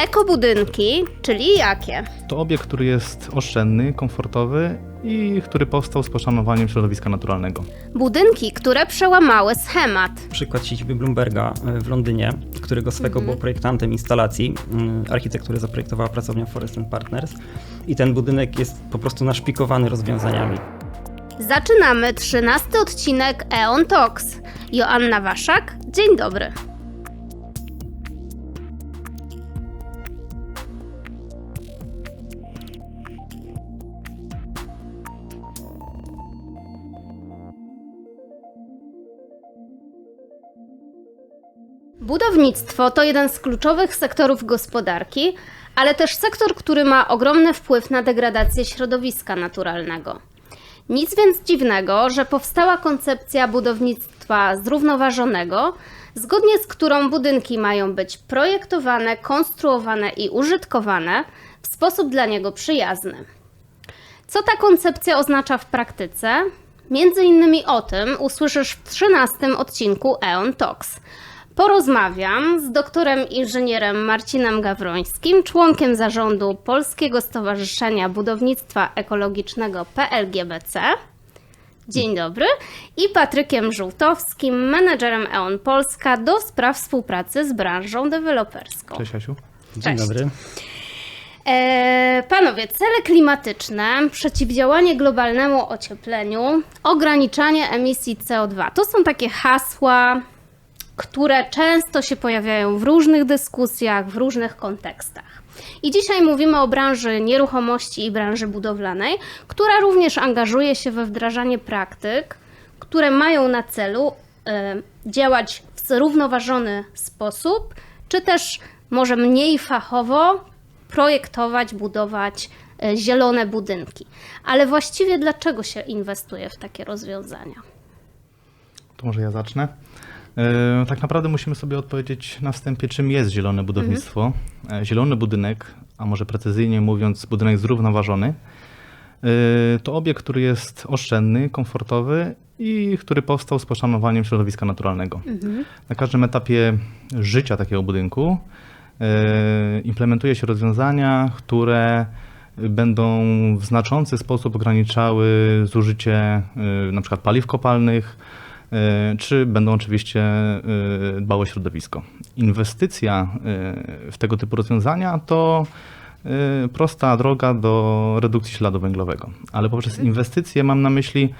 Ekobudynki, czyli jakie? To obiekt, który jest oszczędny, komfortowy i który powstał z poszanowaniem środowiska naturalnego. Budynki, które przełamały schemat. Przykład siedziby Bloomberga e, w Londynie, którego swego był projektantem instalacji, mm, architektury zaprojektowała pracownia Forest and Partners i ten budynek jest po prostu naszpikowany rozwiązaniami. Zaczynamy 13 odcinek Eon Talks. Joanna Waszak, dzień dobry. Budownictwo to jeden z kluczowych sektorów gospodarki, ale też sektor, który ma ogromny wpływ na degradację środowiska naturalnego. Nic więc dziwnego, że powstała koncepcja budownictwa zrównoważonego, zgodnie z którą budynki mają być projektowane, konstruowane i użytkowane w sposób dla niego przyjazny. Co ta koncepcja oznacza w praktyce? Między innymi o tym usłyszysz w 13 odcinku EON Talks. Porozmawiam z doktorem inżynierem Marcinem Gawrońskim, członkiem zarządu Polskiego Stowarzyszenia Budownictwa Ekologicznego PLGBC. Dzień dobry. I Patrykiem Żółtowskim, menedżerem EON Polska do spraw współpracy z branżą deweloperską. Cześć Asiu. Dzień Cześć. dobry. E, panowie, cele klimatyczne, przeciwdziałanie globalnemu ociepleniu, ograniczanie emisji CO2 to są takie hasła, które często się pojawiają w różnych dyskusjach, w różnych kontekstach. I dzisiaj mówimy o branży nieruchomości i branży budowlanej, która również angażuje się we wdrażanie praktyk, które mają na celu e, działać w zrównoważony sposób, czy też może mniej fachowo projektować, budować e, zielone budynki. Ale właściwie dlaczego się inwestuje w takie rozwiązania? To może ja zacznę. E, Tak naprawdę musimy sobie odpowiedzieć na wstępie, czym jest zielone budownictwo. E, Zielony budynek, a może precyzyjnie mówiąc, budynek zrównoważony, e, to obiekt, który jest oszczędny, komfortowy i który powstał z poszanowaniem środowiska naturalnego. Na każdym etapie życia takiego budynku implementuje się rozwiązania, które będą w znaczący sposób ograniczały zużycie na przykład paliw kopalnych, czy będą oczywiście e, dbały o środowisko. Inwestycja e, w tego typu rozwiązania to e, prosta droga do redukcji śladu węglowego, ale poprzez inwestycje mam na myśli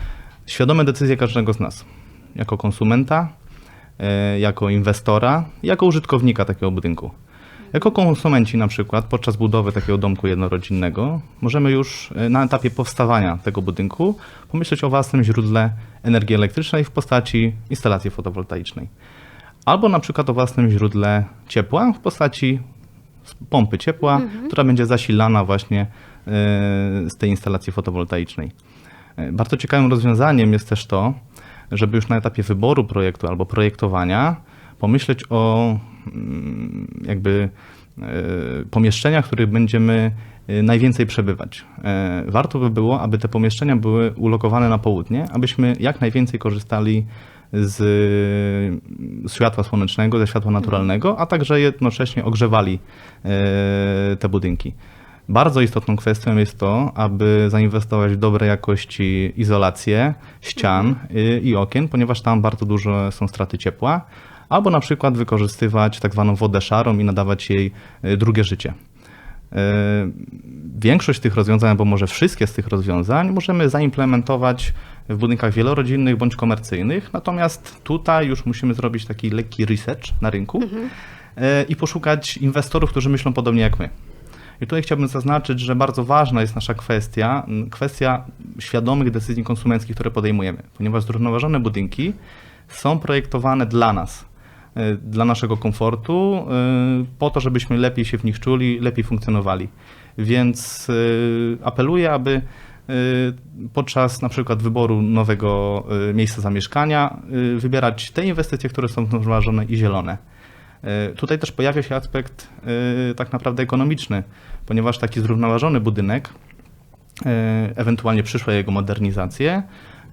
świadome decyzje każdego z nas, jako konsumenta, e, jako inwestora, jako użytkownika takiego budynku. Jako konsumenci na przykład podczas budowy takiego domku jednorodzinnego możemy już e, na etapie powstawania tego budynku pomyśleć o własnym źródle energii elektrycznej w postaci instalacji fotowoltaicznej. Albo na przykład o własnym źródle ciepła w postaci pompy ciepła, która będzie zasilana właśnie e, z tej instalacji fotowoltaicznej. E, Bardzo ciekawym rozwiązaniem jest też to, żeby już na etapie wyboru projektu albo projektowania pomyśleć o mm, jakby e, pomieszczeniach, w których będziemy e, najwięcej przebywać. E, Warto by było, aby te pomieszczenia były ulokowane na południe, abyśmy jak najwięcej korzystali z, z światła słonecznego, ze światła naturalnego, a także jednocześnie ogrzewali te budynki. Bardzo istotną kwestią jest to, aby zainwestować w dobrej jakości izolację ścian y, i okien, ponieważ tam bardzo duże są straty ciepła, albo na przykład wykorzystywać tak zwaną wodę szarą i nadawać jej y, drugie życie. Y, Większość tych rozwiązań, albo może wszystkie z tych rozwiązań możemy zaimplementować w budynkach wielorodzinnych bądź komercyjnych, natomiast tutaj już musimy zrobić taki lekki research na rynku y, i poszukać inwestorów, którzy myślą podobnie jak my. I tutaj chciałbym zaznaczyć, że bardzo ważna jest nasza kwestia, kwestia świadomych decyzji konsumenckich, które podejmujemy, ponieważ zrównoważone budynki są projektowane dla nas, dla naszego komfortu, y, po to, żebyśmy lepiej się w nich czuli, lepiej funkcjonowali. Więc y, apeluję, aby y, podczas na przykład wyboru nowego y, miejsca zamieszkania y, wybierać te inwestycje, które są zrównoważone i zielone. Tutaj też pojawia się aspekt tak naprawdę ekonomiczny, ponieważ taki zrównoważony budynek ewentualnie przyszłe jego modernizacje,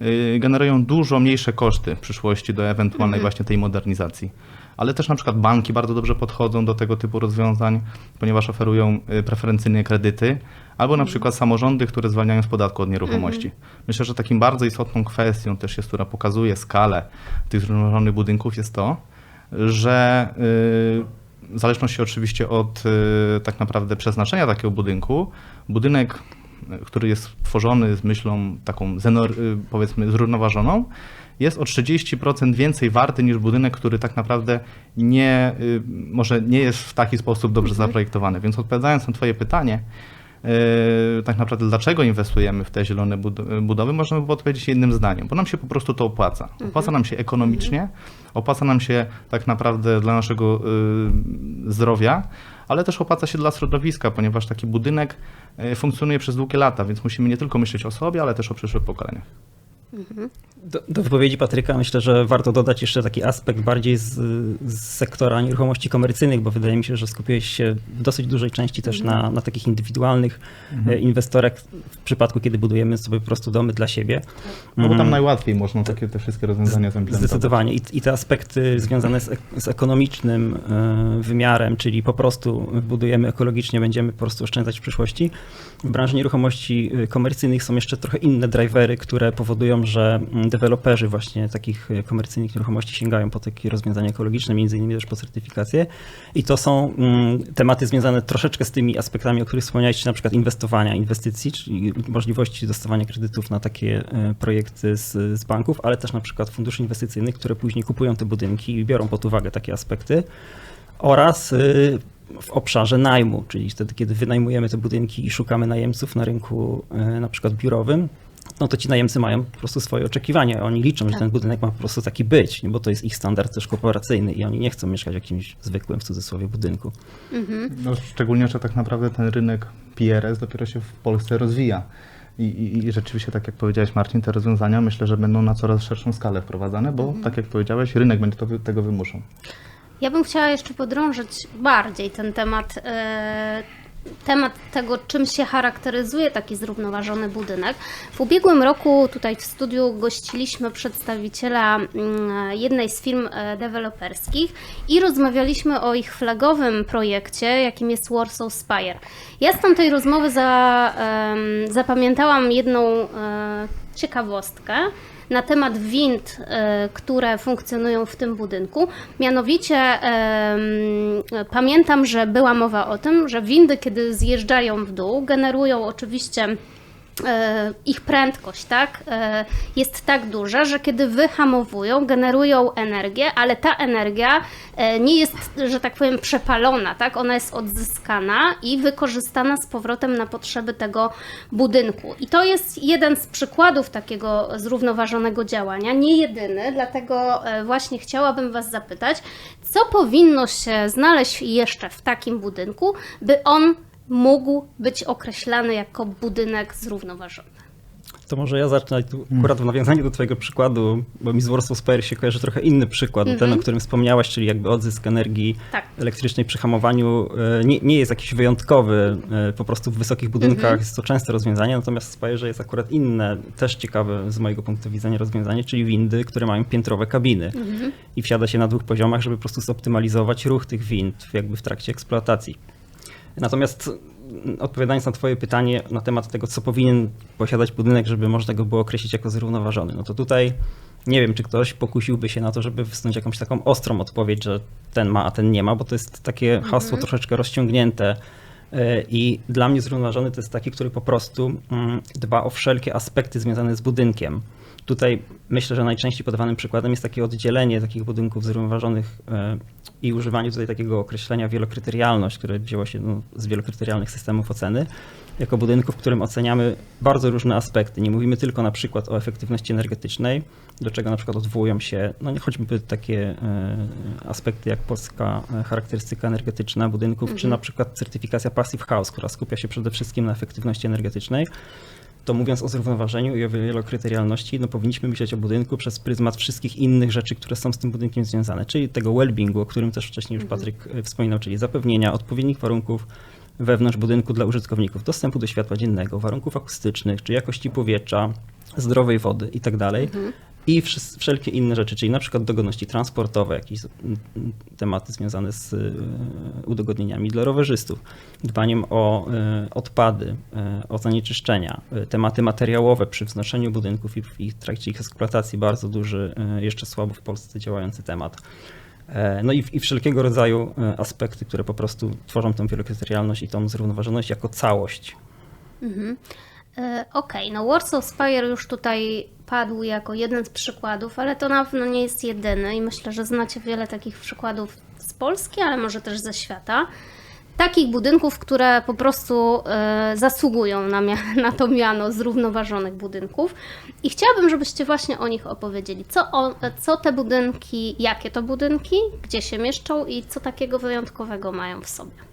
e, generują dużo mniejsze koszty w przyszłości do ewentualnej właśnie tej modernizacji. Ale też na przykład banki bardzo dobrze podchodzą do tego typu rozwiązań, ponieważ oferują e, preferencyjne kredyty, albo na przykład samorządy, które zwalniają z podatku od nieruchomości. Myślę, że takim bardzo istotną kwestią też jest, która pokazuje skalę tych zrównoważonych budynków jest to, że w zależności oczywiście od tak naprawdę przeznaczenia takiego budynku, budynek, który jest tworzony z myślą taką zenor, y, powiedzmy zrównoważoną, jest o 30% więcej warty niż budynek, który tak naprawdę nie, y, może nie jest w taki sposób dobrze zaprojektowany. Więc odpowiadając na Twoje pytanie, y, tak naprawdę dlaczego inwestujemy w te zielone bud- budowy, można by było odpowiedzieć jednym zdaniem, bo nam się po prostu to opłaca. Opłaca nam się ekonomicznie, opłaca nam się tak naprawdę dla naszego zdrowia, ale też opłaca się dla środowiska, ponieważ taki budynek y, funkcjonuje przez długie lata, więc musimy nie tylko myśleć o sobie, ale też o przyszłych pokoleniach. Do, do wypowiedzi Patryka myślę, że warto dodać jeszcze taki aspekt bardziej z, z sektora nieruchomości komercyjnych, bo wydaje mi się, że skupiłeś się w dosyć dużej części też na, na takich indywidualnych e, inwestorach w przypadku, kiedy budujemy sobie po prostu domy dla siebie. No bo tam Mm. najłatwiej można takie te wszystkie rozwiązania zaimplementować. Zdecydowanie. I, I te aspekty związane z, z ekonomicznym e, wymiarem, czyli po prostu budujemy ekologicznie, będziemy po prostu oszczędzać w przyszłości. W branży nieruchomości e, komercyjnych są jeszcze trochę inne drivery, które powodują, że deweloperzy właśnie takich e, komercyjnych nieruchomości sięgają po takie rozwiązania ekologiczne, między innymi też po certyfikację. I to są mm, tematy związane troszeczkę z tymi aspektami, o których wspomniałeś, na przykład inwestowania, inwestycji, czyli możliwości dostawania kredytów na takie e, projekty z, z banków, ale też na przykład funduszy inwestycyjnych, które później kupują te budynki i biorą pod uwagę takie aspekty oraz y, w obszarze najmu, czyli wtedy, kiedy wynajmujemy te budynki i szukamy najemców na rynku y, na przykład biurowym, no to ci najemcy mają po prostu swoje oczekiwania. Oni liczą, że ten budynek ma po prostu taki być, nie? bo to jest ich standard też korporacyjny i oni nie chcą mieszkać w jakimś zwykłym, w cudzysłowie, budynku. No, szczególnie, że tak naprawdę ten rynek PRS dopiero się w Polsce rozwija. I, i, I rzeczywiście, tak jak powiedziałeś Marcin, te rozwiązania myślę, że będą na coraz szerszą skalę wprowadzane, bo tak jak powiedziałeś, rynek będzie to, tego wymuszał. Ja bym chciała jeszcze podrążyć bardziej ten temat, e, temat tego, czym się charakteryzuje taki zrównoważony budynek. W ubiegłym roku tutaj w studiu gościliśmy przedstawiciela mm, jednej z firm e, deweloperskich i rozmawialiśmy o ich flagowym projekcie, jakim jest Warsaw Spire. Ja z tamtej rozmowy za, zapamiętałam jedną e, ciekawostkę na temat wind, e, które funkcjonują w tym budynku. Mianowicie pamiętam, że była mowa o tym, że windy, kiedy zjeżdżają w dół, generują oczywiście ich prędkość, tak, e, jest tak duża, że kiedy wyhamowują, generują energię, ale ta energia e, nie jest, że tak powiem, przepalona, tak, ona jest odzyskana i wykorzystana z powrotem na potrzeby tego budynku. I to jest jeden z przykładów takiego zrównoważonego działania, nie jedyny, dlatego e, właśnie chciałabym Was zapytać, co powinno się znaleźć jeszcze w takim budynku, by on mógł być określany jako budynek zrównoważony. To może ja zacznę tu akurat w nawiązaniu do twojego przykładu, bo mi z Warsaw Spire się kojarzy trochę inny przykład, ten, o którym wspomniałaś, czyli jakby odzysk energii Tak. elektrycznej przy hamowaniu e, nie, nie jest jakiś wyjątkowy, e, po prostu w wysokich budynkach jest to częste rozwiązanie, natomiast w Spire jest akurat inne, też ciekawe z mojego punktu widzenia rozwiązanie, czyli windy, które mają piętrowe kabiny i wsiada się na dwóch poziomach, żeby po prostu zoptymalizować ruch tych wind jakby w trakcie eksploatacji. Natomiast mm, odpowiadając na Twoje pytanie na temat tego, co powinien posiadać budynek, żeby można go było określić jako zrównoważony, no to tutaj nie wiem, czy ktoś pokusiłby się na to, żeby wysnuć jakąś taką ostrą odpowiedź, że ten ma, a ten nie ma, bo to jest takie hasło troszeczkę rozciągnięte. E, I dla mnie zrównoważony to jest taki, który po prostu mm, dba o wszelkie aspekty związane z budynkiem. Tutaj myślę, że najczęściej podawanym przykładem jest takie oddzielenie takich budynków zrównoważonych e, i używanie tutaj takiego określenia wielokryterialność, które wzięło się no, z wielokryterialnych systemów oceny, jako budynku, w którym oceniamy bardzo różne aspekty. Nie mówimy tylko na przykład o efektywności energetycznej, do czego na przykład odwołują się, no choćby takie e, aspekty jak polska e, charakterystyka energetyczna budynków, czy na przykład certyfikacja Passive House, która skupia się przede wszystkim na efektywności energetycznej to mówiąc o zrównoważeniu i o wielokryterialności, no powinniśmy myśleć o budynku przez pryzmat wszystkich innych rzeczy, które są z tym budynkiem związane, czyli tego well-beingu, o którym też wcześniej już Patryk e, wspominał, czyli zapewnienia odpowiednich warunków wewnątrz budynku dla użytkowników, dostępu do światła dziennego, warunków akustycznych, czy jakości powietrza, zdrowej wody i tak dalej. I wszelkie inne rzeczy, czyli na przykład dogodności transportowe, jakieś tematy związane z y, udogodnieniami dla rowerzystów, dbaniem o y, odpady, y, o zanieczyszczenia, tematy materiałowe przy wznoszeniu budynków i w ich trakcie ich eksploatacji, bardzo duży, jeszcze słabo w Polsce działający temat. E, No i, i wszelkiego rodzaju e, aspekty, które po prostu tworzą tą wielokryterialność i tą zrównoważoność jako całość. E, Okej, no Warsaw Spire już tutaj padł jako jeden z przykładów, ale to na pewno nie jest jedyny i myślę, że znacie wiele takich przykładów z Polski, ale może też ze świata. Takich budynków, które po prostu e, zasługują na, na to miano zrównoważonych budynków. I chciałabym, żebyście właśnie o nich opowiedzieli. Co, o, co te budynki, jakie to budynki, gdzie się mieszczą i co takiego wyjątkowego mają w sobie.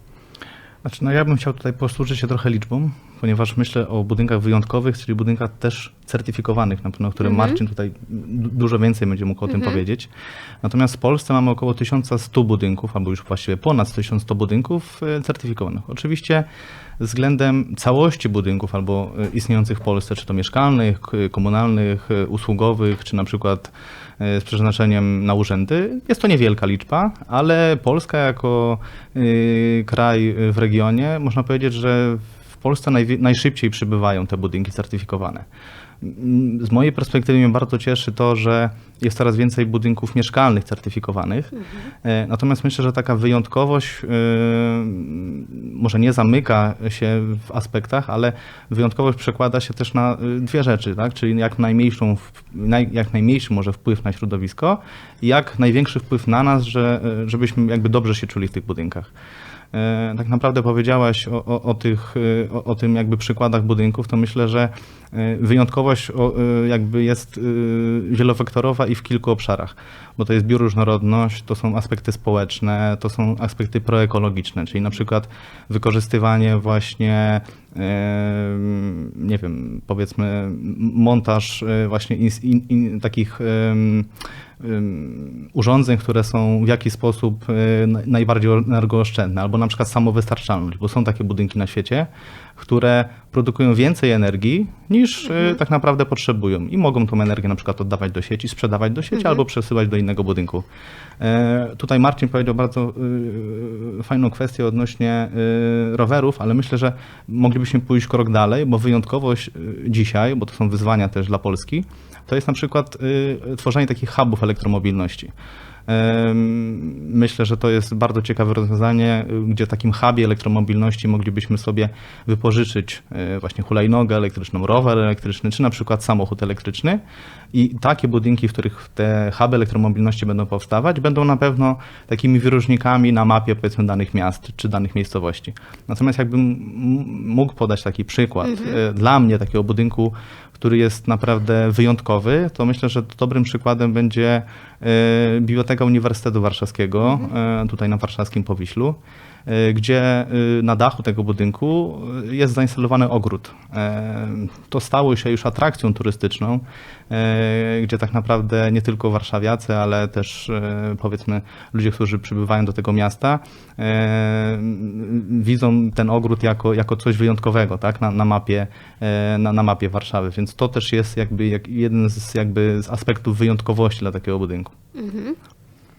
Znaczy, no ja bym chciał tutaj posłużyć się trochę liczbą, ponieważ myślę o budynkach wyjątkowych, czyli budynkach też certyfikowanych, na pewno, o którym Marcin tutaj du- dużo więcej będzie mógł o tym powiedzieć. Natomiast w Polsce mamy około 1100 budynków, albo już właściwie ponad 1100 budynków e, certyfikowanych. Oczywiście względem całości budynków albo e, istniejących w Polsce, czy to mieszkalnych, komunalnych, e, usługowych, czy na przykład z przeznaczeniem na urzędy. Jest to niewielka liczba, ale Polska jako kraj w regionie, można powiedzieć, że Polsce najszybciej przybywają te budynki certyfikowane. Z mojej perspektywy mnie bardzo cieszy to, że jest coraz więcej budynków mieszkalnych certyfikowanych. E, Natomiast myślę, że taka wyjątkowość y, może nie zamyka się w aspektach, ale wyjątkowość przekłada się też na y, dwie rzeczy, tak? czyli jak, najmniejszą, jak najmniejszy może wpływ na środowisko i jak największy wpływ na nas, że, żebyśmy jakby dobrze się czuli w tych budynkach. E, Tak naprawdę powiedziałaś o, o, o, tych, y, o, o tym jakby przykładach budynków, to myślę, że wyjątkowość o, y, jakby jest y, wielowektorowa i w kilku obszarach, bo to jest bioróżnorodność, to są aspekty społeczne, to są aspekty proekologiczne, czyli na przykład wykorzystywanie właśnie e, nie wiem, powiedzmy montaż e, właśnie in, in, in, takich urządzeń, które są w jakiś sposób e, na- najbardziej energooszczędne, albo na przykład samowystarczalność, bo są takie budynki na świecie, które produkują więcej energii niż e, tak naprawdę potrzebują i mogą tą energię na przykład oddawać do sieci, sprzedawać do sieci albo przesyłać do innego budynku. E, Tutaj Marcin powiedział bardzo y, fajną kwestię odnośnie y, rowerów, ale myślę, że moglibyśmy pójść krok dalej, bo wyjątkowość y, dzisiaj, bo to są wyzwania też dla Polski, to jest na przykład y, tworzenie takich hubów elektromobilności. Myślę, że to jest bardzo ciekawe rozwiązanie, gdzie w takim hubie elektromobilności moglibyśmy sobie wypożyczyć y, właśnie hulajnogę elektryczną, rower elektryczny, czy na przykład samochód elektryczny. I takie budynki, w których te huby elektromobilności będą powstawać, będą na pewno takimi wyróżnikami na mapie powiedzmy danych miast czy danych miejscowości. Natomiast jakbym mógł podać taki przykład y, dla mnie takiego budynku, który jest naprawdę wyjątkowy, to myślę, że dobrym przykładem będzie e, Biblioteka Uniwersytetu Warszawskiego, e, tutaj na warszawskim Powiślu, gdzie e, na dachu tego budynku e, jest zainstalowany ogród. E, To stało się już atrakcją turystyczną, e, gdzie tak naprawdę nie tylko warszawiacy, ale też e, powiedzmy ludzie, którzy przybywają do tego miasta, widzą ten ogród jako, jako coś wyjątkowego tak? na, na, mapie, na, na mapie Warszawy. Więc to też jest jakby jak jeden z, jakby z aspektów wyjątkowości dla takiego budynku.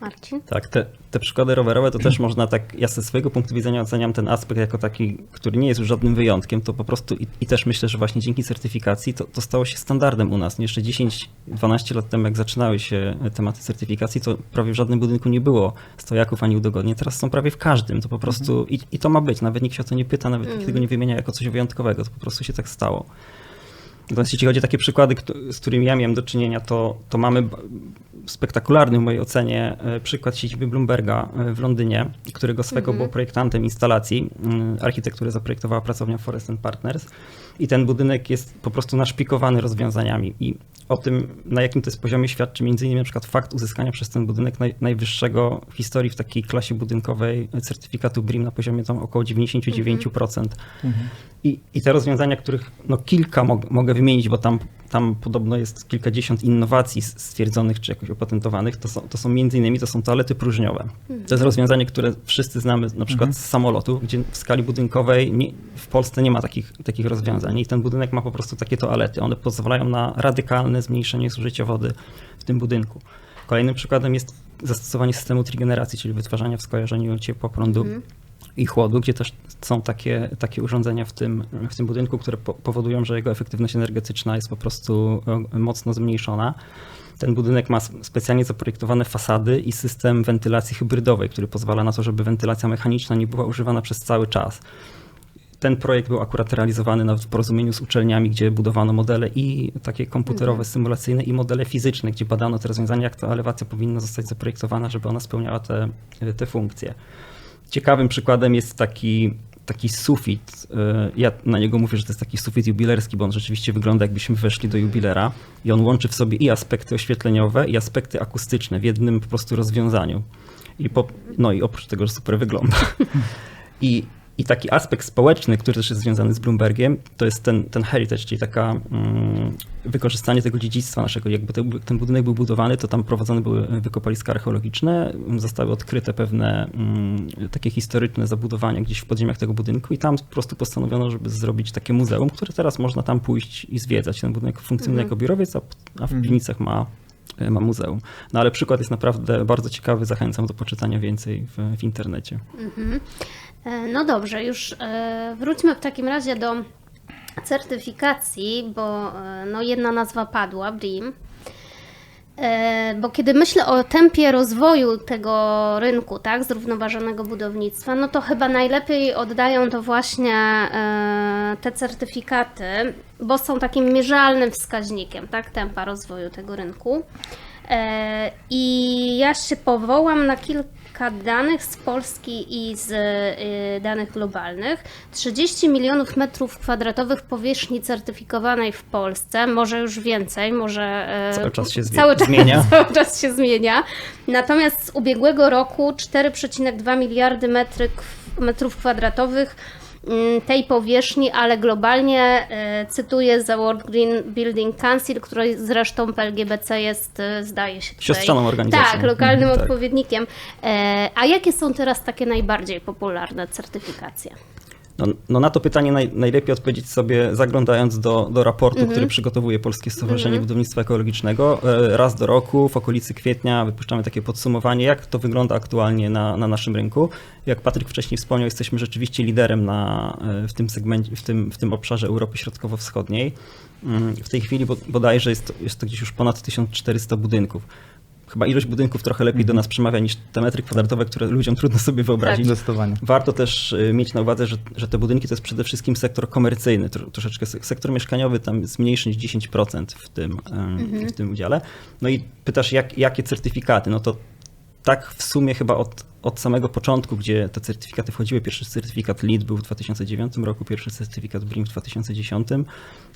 Marcin? Tak, te, te przykłady rowerowe to też można tak, ja ze swojego punktu widzenia oceniam ten aspekt jako taki, który nie jest już żadnym wyjątkiem, to po prostu i, i też myślę, że właśnie dzięki certyfikacji to, to stało się standardem u nas. Jeszcze 10-12 lat temu, jak zaczynały się tematy certyfikacji, to prawie w żadnym budynku nie było stojaków ani udogodnień, teraz są prawie w każdym, to po prostu i, i to ma być, nawet nikt się o to nie pyta, nawet nikt tego nie wymienia jako coś wyjątkowego, to po prostu się tak stało. Natomiast jeśli chodzi o takie przykłady, z którymi ja miałem do czynienia, to, to mamy spektakularny w mojej ocenie e, przykład siedziby Bloomberga e, w Londynie, którego swego był projektantem instalacji. mm, Architekturę zaprojektowała pracownia Forest Partners i ten budynek jest po prostu naszpikowany rozwiązaniami i o tym, na jakim to jest poziomie świadczy między innymi na przykład fakt uzyskania przez ten budynek naj, najwyższego w historii w takiej klasie budynkowej certyfikatu BRIM na poziomie tam około 99%. I, I te rozwiązania, których no kilka mog, mogę wymienić, bo tam tam podobno jest kilkadziesiąt innowacji stwierdzonych czy jakoś opatentowanych. To są, to są między innymi to są toalety próżniowe. To jest rozwiązanie, które wszyscy znamy na przykład z samolotu, gdzie w skali budynkowej nie, w Polsce nie ma takich, takich rozwiązań i ten budynek ma po prostu takie toalety. One pozwalają na radykalne zmniejszenie zużycia wody w tym budynku. Kolejnym przykładem jest zastosowanie systemu trigeneracji, czyli wytwarzania w skojarzeniu ciepła, prądu i chłodu, gdzie też są takie, takie urządzenia w tym, w tym budynku, które po, powodują, że jego efektywność energetyczna jest po prostu e, mocno zmniejszona. Ten budynek ma specjalnie zaprojektowane fasady i system wentylacji hybrydowej, który pozwala na to, żeby wentylacja mechaniczna nie była używana przez cały czas. Ten projekt był akurat realizowany nawet w porozumieniu z uczelniami, gdzie budowano modele i takie komputerowe, symulacyjne i modele fizyczne, gdzie badano te rozwiązania, jak ta elewacja powinna zostać zaprojektowana, żeby ona spełniała te, te funkcje. Ciekawym przykładem jest taki, taki sufit. y, Ja na niego mówię, że to jest taki sufit jubilerski, bo on rzeczywiście wygląda jakbyśmy weszli do jubilera i on łączy w sobie i aspekty oświetleniowe, i aspekty akustyczne w jednym po prostu rozwiązaniu. I po, no i oprócz tego, że super wygląda. I, I taki aspekt społeczny, który też jest związany z Bloombergiem, to jest ten, ten heritage, czyli taka mm, wykorzystanie tego dziedzictwa naszego. Jakby te, ten budynek był budowany, to tam prowadzone były wykopaliska archeologiczne, zostały odkryte pewne mm, takie historyczne zabudowania gdzieś w podziemiach tego budynku i tam po prostu postanowiono, żeby zrobić takie muzeum, które teraz można tam pójść i zwiedzać. Ten budynek funkcjonuje jako biurowiec, a, w piwnicach ma ma muzeum. No ale przykład jest naprawdę bardzo ciekawy, zachęcam do poczytania więcej w, w internecie. E, No dobrze, już e, wróćmy w takim razie do certyfikacji, bo e, no, jedna nazwa padła, BREEAM. E, Bo kiedy myślę o tempie rozwoju tego rynku, tak, zrównoważonego budownictwa, no to chyba najlepiej oddają to właśnie e, te certyfikaty, bo są takim mierzalnym wskaźnikiem, tak, tempa rozwoju tego rynku. I ja się powołam na kilka danych z Polski i z y, danych globalnych. 30 milionów metrów kwadratowych powierzchni certyfikowanej w Polsce, może już więcej, może e, Cały czas się cały czas, zmienia. Cały czas się zmienia. Natomiast z ubiegłego roku 4,2 miliardy metry, metrów kwadratowych tej powierzchni, ale globalnie e, cytuję The World Green Building Council, której zresztą PLGBC jest, e, zdaje się, tutaj, Siostrzaną organizacją. Tak, lokalnym Tak. odpowiednikiem. E, a jakie są teraz takie najbardziej popularne certyfikacje? No, no na to pytanie naj, najlepiej odpowiedzieć sobie zaglądając do, do raportu, który przygotowuje Polskie Stowarzyszenie Budownictwa Ekologicznego. E, Raz do roku, w okolicy kwietnia, wypuszczamy takie podsumowanie, jak to wygląda aktualnie na, na naszym rynku. Jak Patryk wcześniej wspomniał, jesteśmy rzeczywiście liderem na, e, w, tym segmencie, w, tym, w tym obszarze Europy Środkowo-Wschodniej. Mm, W tej chwili bo- bodajże jest jest to gdzieś już ponad 1400 budynków. Chyba ilość budynków trochę lepiej do nas przemawia niż te metry kwadratowe, które ludziom trudno sobie wyobrazić. Zdecydowanie. Warto też y, mieć na uwadze, że, że te budynki to jest przede wszystkim sektor komercyjny, tro, troszeczkę se- sektor mieszkaniowy tam jest mniejszy niż 10% w tym, ym, w tym udziale. No i pytasz, jak, jakie certyfikaty? No to tak w sumie chyba od, od samego początku, gdzie te certyfikaty wchodziły, pierwszy certyfikat LEED był w 2009 roku, pierwszy certyfikat BREEAM w 2010,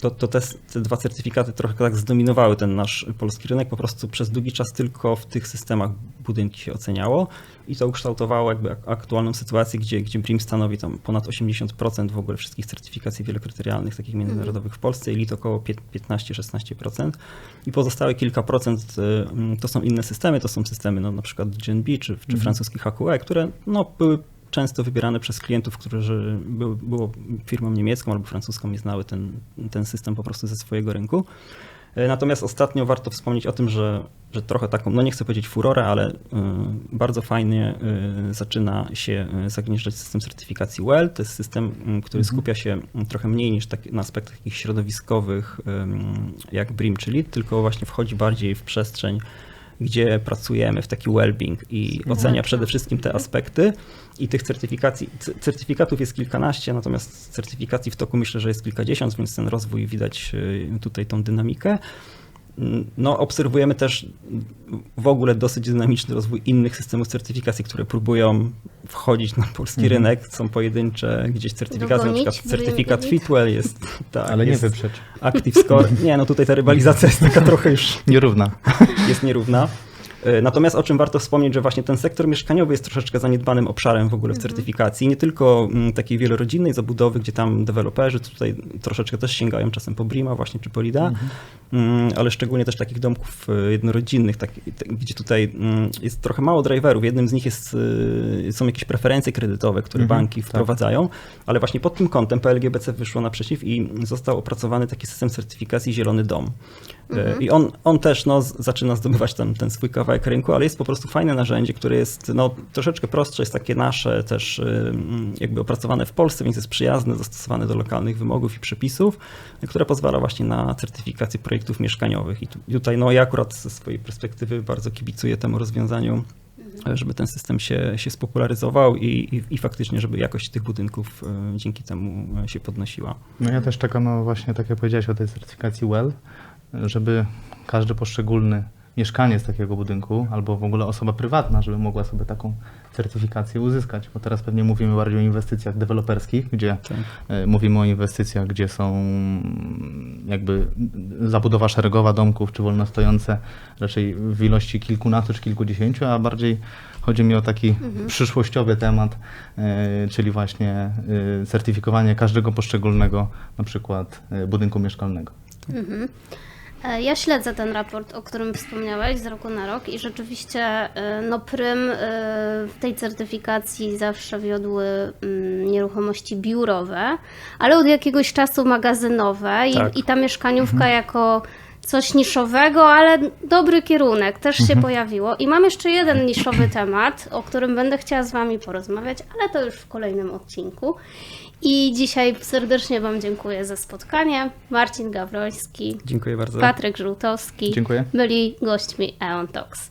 to, to te, te dwa certyfikaty trochę tak zdominowały ten nasz polski rynek. Po prostu przez długi czas tylko w tych systemach budynki się oceniało i to ukształtowało jakby ak- aktualną sytuację, gdzie, gdzie BREEAM stanowi tam ponad 80% w ogóle wszystkich certyfikacji wielokryterialnych, takich międzynarodowych w Polsce i LEED około pie- 15-16%. I pozostałe kilka procent y, to są inne systemy, to są systemy no, na przykład GNB czy, czy francuski HQE, które no, były często wybierane przez klientów, którzy były, było firmą niemiecką albo francuską, nie znały ten, ten system po prostu ze swojego rynku. E, Natomiast ostatnio warto wspomnieć o tym, że, że trochę taką, no nie chcę powiedzieć furorę, ale y, bardzo fajnie zaczyna się zagnieżdżać system certyfikacji WELL. To jest system, który skupia się trochę mniej niż tak, na aspektach takich środowiskowych jak BREEAM, czyli tylko właśnie wchodzi bardziej w przestrzeń gdzie pracujemy w taki well-being i ocenia przede wszystkim te aspekty. I tych certyfikacji, certyfikatów jest kilkanaście, natomiast certyfikacji w toku myślę, że jest kilkadziesiąt, więc ten rozwój widać y, tutaj tą dynamikę. No, obserwujemy też w ogóle dosyć dynamiczny rozwój innych systemów certyfikacji, które próbują wchodzić na polski Mhm. rynek. Są pojedyncze gdzieś certyfikaty, na Dogonić przykład certyfikat? Fitwell jest. Tak, Ale nie jest wyprzecz. Active Score. Nie, no tutaj ta rywalizacja jest taka trochę już Nierówna. jest nierówna. E, Natomiast o czym warto wspomnieć, że właśnie ten sektor mieszkaniowy jest troszeczkę zaniedbanym obszarem w ogóle w certyfikacji. Nie tylko mm, takiej wielorodzinnej zabudowy, gdzie tam deweloperzy tutaj troszeczkę też sięgają czasem po Brima właśnie czy po LIDA, mm, ale szczególnie też takich domków e, jednorodzinnych, tak, gdzie tutaj mm, jest trochę mało driverów. Jednym z nich jest, e, są jakieś preferencje kredytowe, które Mhm, banki tak. wprowadzają, ale właśnie pod tym kątem PLGBC wyszło naprzeciw i został opracowany taki system certyfikacji Zielony Dom. E, I on, on też no, zaczyna zdobywać ten, ten swój kawałek rynku, ale jest po prostu fajne narzędzie, które jest no, troszeczkę prostsze, jest takie nasze też jakby opracowane w Polsce, więc jest przyjazne, dostosowane do lokalnych wymogów i przepisów, które pozwala właśnie na certyfikację projektów mieszkaniowych. I tu, i tutaj no, ja akurat ze swojej perspektywy bardzo kibicuję temu rozwiązaniu, e, żeby ten system się, się spopularyzował i, i, i faktycznie, żeby jakość tych budynków e, dzięki temu e, się podnosiła. No ja też czekam, no właśnie tak jak powiedziałeś o tej certyfikacji WELL, żeby każdy poszczególny mieszkaniec takiego budynku albo w ogóle osoba prywatna, żeby mogła sobie taką certyfikację uzyskać, bo teraz pewnie mówimy bardziej o inwestycjach deweloperskich, gdzie Tak. e, mówimy o inwestycjach, gdzie są jakby zabudowa szeregowa domków czy wolnostojące raczej w ilości kilkunastu czy kilkudziesięciu, a bardziej chodzi mi o taki przyszłościowy temat, e, czyli właśnie e, certyfikowanie każdego poszczególnego na przykład budynku mieszkalnego. E, Ja śledzę ten raport, o którym wspomniałeś z roku na rok i rzeczywiście e, no prym e, w tej certyfikacji zawsze wiodły mm, nieruchomości biurowe, ale od jakiegoś czasu magazynowe i, Tak. i ta mieszkaniówka jako coś niszowego, ale dobry kierunek też się pojawiło. I mam jeszcze jeden niszowy temat, o którym będę chciała z Wami porozmawiać, ale to już w kolejnym odcinku. I dzisiaj serdecznie Wam dziękuję za spotkanie. Marcin Gawroński, Dziękuję bardzo. Patryk Żółtowski Dziękuję. byli gośćmi Eon Talks.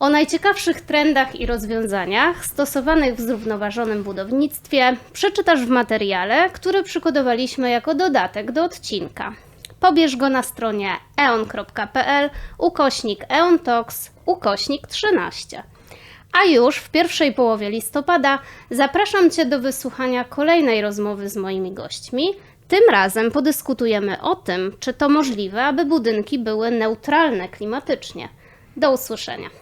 O najciekawszych trendach i rozwiązaniach stosowanych w zrównoważonym budownictwie przeczytasz w materiale, który przygotowaliśmy jako dodatek do odcinka. Pobierz go na stronie eon.pl ukośnik eontalks ukośnik 13. A już w pierwszej połowie listopada zapraszam Cię do wysłuchania kolejnej rozmowy z moimi gośćmi. Tym razem podyskutujemy o tym, czy to możliwe, aby budynki były neutralne klimatycznie. Do usłyszenia.